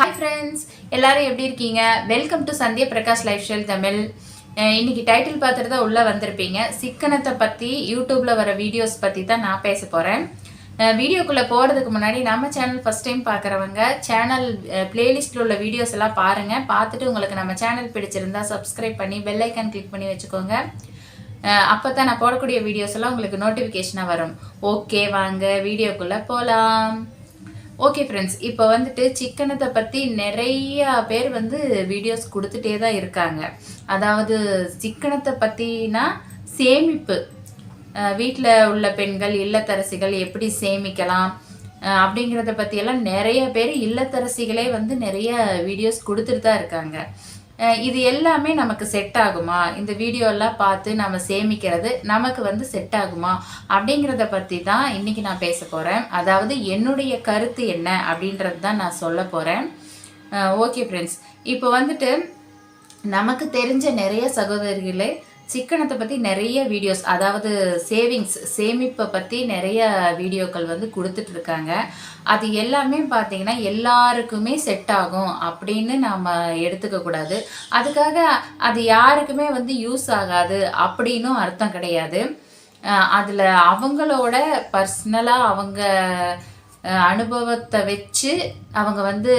Hi friends எல்லாரும் எப்படி இருக்கீங்க? Welcome to Sandhya Prakash life style Tamil. இன்னைக்கு டைட்டில் பார்த்துட்டு தான் உள்ளே வந்திருப்பீங்க. சிக்கனத்தை பற்றி யூடியூப்பில் வர வீடியோஸ் பற்றி தான் நான் பேச போகிறேன் வீடியோக்குள்ளே போகிறதுக்கு முன்னாடி நம்ம சேனல் ஃபஸ்ட் டைம் பார்க்குறவங்க சேனல் பிளேலிஸ்ட்டில் உள்ள வீடியோஸ் எல்லாம் பாருங்கள் பார்த்துட்டு உங்களுக்கு நம்ம சேனல் பிடிச்சிருந்தா சப்ஸ்கிரைப் பண்ணி பெல் ஐக்கான் கிளிக் பண்ணி வச்சுக்கோங்க. அப்போ தான் நான் போடக்கூடிய வீடியோஸ் எல்லாம் உங்களுக்கு நோட்டிஃபிகேஷனாக வரும். ஓகே வாங்க வீடியோக்குள்ளே போகலாம் ஓகே ஃப்ரெண்ட்ஸ் இப்போ வந்துட்டு சிக்கனத்தை பற்றி நிறைய பேர் வந்து வீடியோஸ் கொடுத்துட்டே தான் இருக்காங்க. அதாவது சிக்கனத்தை பற்றினா சேமிப்பு. வீட்டில் உள்ள பெண்கள் இல்லத்தரசிகள் எப்படி சேமிக்கலாம்? அப்படிங்கிறத பற்றியெல்லாம் நிறைய பேர் இல்லத்தரசிகளே வந்து நிறைய வீடியோஸ் கொடுத்துட்டு தான் இருக்காங்க. இது எல்லாமே நமக்கு செட் ஆகுமா? இந்த வீடியோலாம் பார்த்து நம்ம சேமிக்கிறது நமக்கு வந்து செட் ஆகுமா? அப்படிங்கிறத பற்றி தான் இன்றைக்கி நான் பேச போகிறேன் அதாவது என்னுடைய கருத்து என்ன அப்படின்றது தான் நான் சொல்ல போகிறேன் ஓகே ஃப்ரெண்ட்ஸ் இப்போ வந்துட்டு நமக்கு தெரிஞ்ச நிறைய சகோதரிகளே சிக்கனத்தை பற்றி நிறைய வீடியோஸ் அதாவது சேவிங்ஸ் சேமிப்பை பற்றி நிறைய வீடியோக்கள் வந்து கொடுத்துட்ருக்காங்க அது எல்லாமே பார்த்தீங்கன்னா எல்லாருக்குமே செட் ஆகும் அப்படின்னு நாம் எடுத்துக்கக்கூடாது அதுக்காக அது யாருக்குமே வந்து யூஸ் ஆகாது அப்படின்னும் அர்த்தம் கிடையாது. அதில் அவங்களோட பர்சனலாக அவங்க அனுபவத்தை வச்சு அவங்க வந்து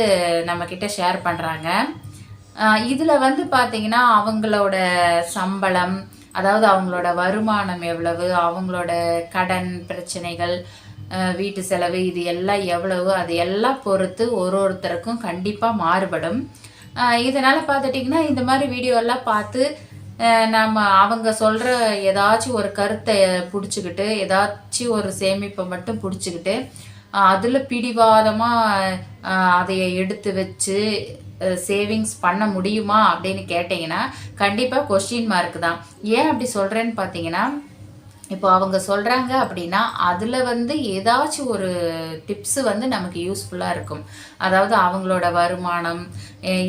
நம்மக்கிட்ட ஷேர் பண்ணுறாங்க இதில் வந்து பார்த்தீங்கன்னா அவங்களோட சம்பளம் அதாவது அவங்களோட வருமானம் எவ்வளவு அவங்களோட கடன் பிரச்சனைகள் வீட்டு செலவு இது எல்லாம் எவ்வளவு அது எல்லாம் பொறுத்து ஒரு ஒருத்தருக்கும் கண்டிப்பாக மாறுபடும். இதனால் பார்த்துட்டிங்கன்னா இந்த மாதிரி வீடியோ எல்லாம் பார்த்து நம்ம அவங்க சொல்கிற ஏதாச்சும் ஒரு கருத்தை பிடிச்சிக்கிட்டு ஏதாச்சும் ஒரு சேமிப்பை மட்டும் பிடிச்சிக்கிட்டு அதில் பிடிவாதமாக அதை எடுத்து வச்சு சேவிங்ஸ் பண்ண முடியுமா அப்படின்னு கேட்டிங்கன்னா கண்டிப்பாக கொஸ்டின் மார்க் தான். ஏன் அப்படி சொல்கிறேன்னு பார்த்தீங்கன்னா இப்போ அவங்க சொல்கிறாங்க அப்படின்னா அதில் வந்து ஏதாச்சும் ஒரு டிப்ஸு வந்து நமக்கு யூஸ்ஃபுல்லாக இருக்கும். அதாவது அவங்களோட வருமானம்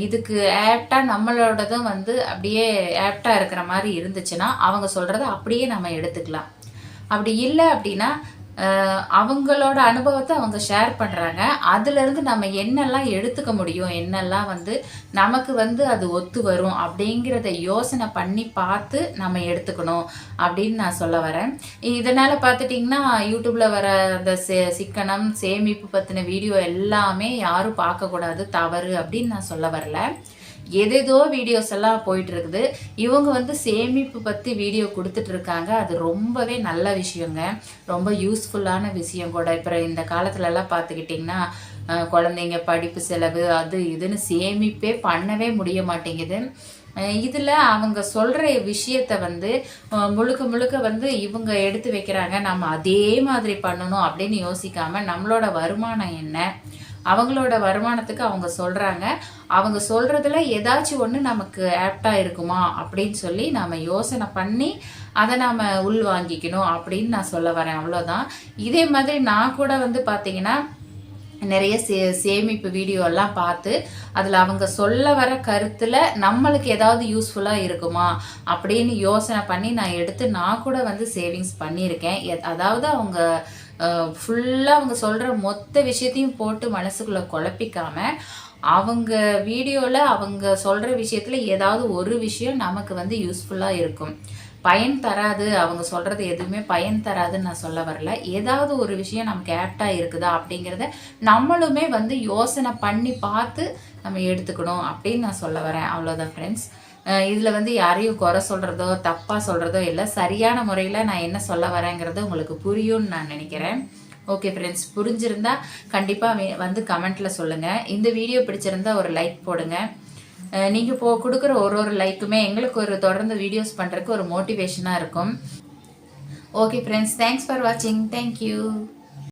இதுக்கு ஆப்டாக நம்மளோடதும் வந்து அப்படியே ஆப்டாக இருக்கிற மாதிரி இருந்துச்சுன்னா அவங்க சொல்கிறத அப்படியே நம்ம எடுத்துக்கலாம். அப்படி இல்லை அப்படின்னா அவங்களோட அனுபவத்தை அவங்க ஷேர் பண்ணுறாங்க அதுலேருந்து நம்ம என்னெல்லாம் எடுத்துக்க முடியும்? என்னெல்லாம் வந்து நமக்கு வந்து அது ஒத்து வரும்? அப்படிங்கிறத யோசனை பண்ணி பார்த்து நம்ம எடுத்துக்கணும் அப்படின்னு நான் சொல்ல வரேன். இதனால் பார்த்துட்டிங்கன்னா யூடியூப்பில் வர அந்த சே சிக்கனம் சேமிப்பு பற்றின வீடியோ எல்லாமே யாரும் பார்க்கக்கூடாது. தவறு அப்படின்னு நான் சொல்ல வரல. எதேதோ வீடியோஸ் எல்லாம் போயிட்டு இருக்குது. இவங்க வந்து சேமிப்பு பற்றி வீடியோ கொடுத்துட்டு இருக்காங்க. அது ரொம்பவே நல்ல விஷயங்க. ரொம்ப யூஸ் யூஸ்ஃபுல்லான விஷயம் கூட. இப்போ இந்த காலத்துலலாம் பார்த்துக்கிட்டிங்கன்னா குழந்தைங்க படிப்பு செலவு அது இதுன்னு சேமிப்பே பண்ணவே முடிய மாட்டேங்குது. இதில் அவங்க சொல்கிற விஷயத்தை வந்து முழுக்க முழுக்க வந்து இவங்க எடுத்து வைக்கிறாங்க. நம்ம அதே மாதிரி பண்ணணும் அப்படின்னு யோசிக்காமல் நம்மளோட வருமானம் என்ன? அவங்களோட வருமானத்துக்கு அவங்க சொல்கிறாங்க அவங்க சொல்கிறதுல ஏதாச்சும் ஒன்று நமக்கு ஆப்டாக இருக்குமா அப்படின்னு சொல்லி நாம் யோசனை பண்ணி அதை நாம் உள் வாங்கிக்கணும் அப்படின்னு நான் சொல்ல வரேன். அவ்வளோதான் இதே மாதிரி நான் கூட வந்து பார்த்தீங்கன்னா நிறைய சே சேமிப்பு வீடியோ எல்லாம் பார்த்து அதில் அவங்க சொல்ல வர கருத்தில் நம்மளுக்கு ஏதாவது யூஸ்ஃபுல்லாக இருக்குமா அப்படின்னு யோசனை பண்ணி நான் எடுத்து நான் கூட வந்து சேவிங்ஸ் பண்ணியிருக்கேன். எத்- அதாவது அவங்க ஃபுல்லாக அவங்க சொல்கிற மொத்த விஷயத்தையும் போட்டு மனசுக்குள்ளே குழப்பிக்காம அவங்க வீடியோவில் அவங்க சொல்கிற விஷயத்தில் ஏதாவது ஒரு விஷயம் நமக்கு வந்து யூஸ்ஃபுல்லாக இருக்கும். பயன் தராது அவங்க சொல்கிறது எதுவுமே பயன் தராதுன்னு நான் சொல்ல வரல. ஏதாவது ஒரு விஷயம் நமக்கு ஆப்டாக இருக்குதா அப்படிங்கிறத நம்மளுமே வந்து யோசனை பண்ணி பார்த்து நம்ம எடுத்துக்கணும் அப்படின்னு நான் சொல்ல வரேன். அவ்வளோதான் ஃப்ரெண்ட்ஸ் இதில் வந்து யாரையும் குறை சொல்கிறதோ தப்பாக சொல்கிறதோ இல்லை சரியான முறையில் நான் என்ன சொல்ல வரேங்கிறது உங்களுக்கு புரியும்னு நான் நினைக்கிறேன். ஓகே ஃப்ரெண்ட்ஸ் புரிஞ்சிருந்தா கண்டிப்பாக வந்து கமெண்ட்டில் சொல்லுங்கள் இந்த வீடியோ பிடிச்சிருந்தா ஒரு லைக் போடுங்க. நீங்கள் போ கொடுக்குற ஒரு ஒரு லைக்குமே எங்களுக்கு ஒரு தொடர்ந்து வீடியோஸ் பண்ணுறதுக்கு ஒரு மோட்டிவேஷனாக இருக்கும். ஓகே ஃப்ரெண்ட்ஸ் தேங்க்ஸ் ஃபார் வாட்சிங் தேங்க்யூ